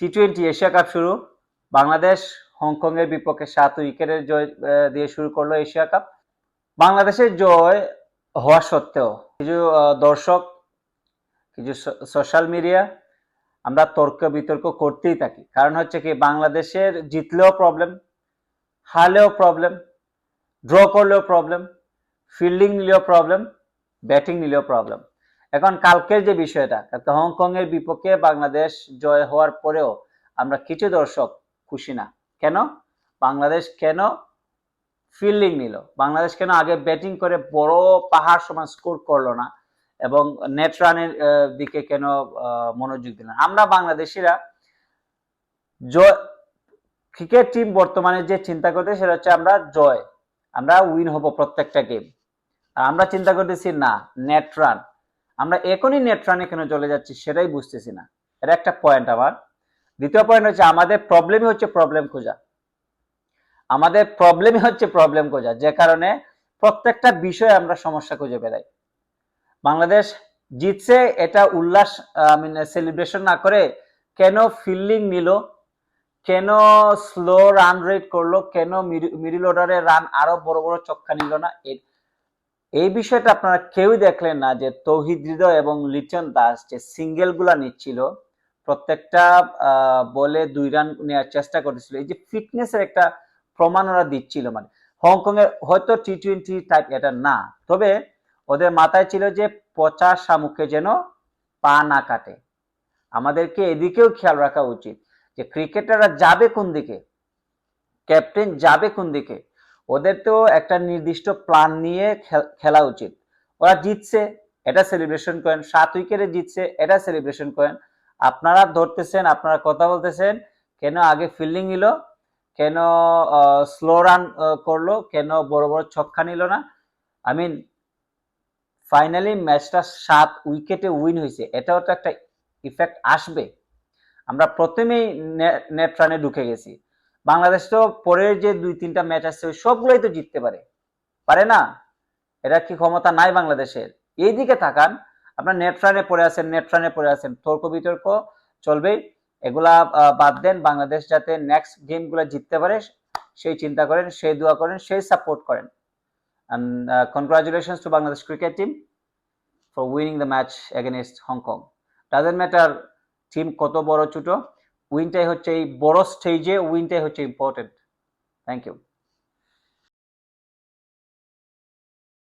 T twenty Asia cup শুরু। Bangladesh Hong Kong এর বিপক্ষে সাত উইকেটের জয় দিয়ে শুরু করল এশিয়া কাপ বাংলাদেশের জয় হওয়া সত্ত্বেও কিছু দর্শক, কিছু সোশ্যাল মিডিয়া আমরা তর্ক বিতর্ক করতেই থাকি। কারণ হচ্ছে কি, বাংলাদেশের জিতলেও প্রবলেম হারলেও প্রবলেম ড্র করলেও প্রবলেম ফিল্ডিং নিলেও প্রবলেম ব্যাটিং নিলেও প্রবলেম এখন কালকের যে বিষয়টা, কালকে হংকং এর বিপক্ষে বাংলাদেশ জয় হওয়ার পরেও আমরা কিছু দর্শক খুশি না। কেন? বাংলাদেশ কেন ফিল্ডিং নিল? বাংলাদেশ কেন আগে ব্যাটিং করে বড় পাহাড় সমান স্কোর করল না? এবং নেট রানের দিকে কেন মনোযোগ দিল আমরা বাংলাদেশিরা জয়, ক্রিকেট টিম বর্তমানে যে চিন্তা করতে সেটা হচ্ছে আমরা জয়, আমরা উইন হব প্রত্যেকটা গেম। আর আমরা চিন্তা করতেছি, না, নেট রান। আমরা এখনই নেট রানে কেন চলে যাচ্ছি সেটাই বুঝতেছি না। এটা একটা পয়েন্ট আমার দ্বিতীয় পয়েন্ট হচ্ছে আমাদের প্রবলেমই হচ্ছে প্রবলেম খোঁজা। আমাদের প্রবলেমই হচ্ছে প্রবলেম খোঁজা, যে কারণে প্রত্যেকটা বিষয়ে আমরা সমস্যা খুঁজে বেড়াই। বাংলাদেশ জিতছে এটা উল্লাস মিন সেলিব্রেশন না করে কেন ফিল্ডিং নিল, কেন স্লো রান রেট করল, কেন মিডিল অর্ডারে রান আরও বড় বড় চক্কা নিল না এই বিষয়টা আপনারা কেউই দেখলেন না যে তৌহিদ হৃদয় এবং লিচন দাস যে সিঙ্গেলগুলা নিচ্ছিল, প্রত্যেকটা বলে দুই রান নেওয়ার চেষ্টা করতেছিল। এই যে ফিটনেসের একটা প্রমাণ ওরা দিচ্ছিল মানে হংকং এর হয়তো টি টোয়েন্টি টাইপ এটা না, তবে ওদের মাথায় ছিল যে পচা শামুকে যেন পা না কাটে। আমাদেরকে এদিকেও খেয়াল রাখা উচিত যে ক্রিকেটাররা যাবে কোন দিকে, ক্যাপ্টেন যাবে কোন দিকে ওদের তো একটা নির্দিষ্ট প্ল্যান নিয়ে খেল- উচিত। ওরা জিতছে, এটা সেলিব্রেশন করেন। সাত উইকেটে জিতছে, এটা সেলিব্রেশন করেন। আপনারা ধরতেছেন, আপনারা কথা বলতেছেন, কেন আগে ফিল্ডিং নিল, কেন স্লো রান করল, কেন বড় বড় ছক্কা নিল না? আই মিন ফাইনালি ম্যাচটা সাত উইকেটে উইন হয়েছে। এটাও তো একটা ইফেক্ট আসবে। আমরা প্রথমেই নেট রানে ঢুকে গেছি। বাংলাদেশ তো পরের যে দুই, তিনটা ম্যাচ আসছে সবগুলোই তো জিততে পারে। পারে না? এটা কি ক্ষমতা নাই বাংলাদেশের? এই দিকে তাকান আপনার নেট রানে পড়ে আছেন নেট রানে পড়ে আছেন, তর্ক বিতর্ক চলবেই। এগুলা বাদ দেন, বাংলাদেশ যাতে নেক্সট গেমগুলো জিততে পারে, সেই চিন্তা করেন, সেই দোয়া করেন, সেই সাপোর্ট করেন। And to Bangladesh cricket team cricket winning the match the Hong Kong. Doesn't matter team কত বড়, ছোট উইনটাই হচ্ছে এই বড় স্টেজে উইনটাই হচ্ছে ইম্পর্টেন্ট থ্যাংক ইউ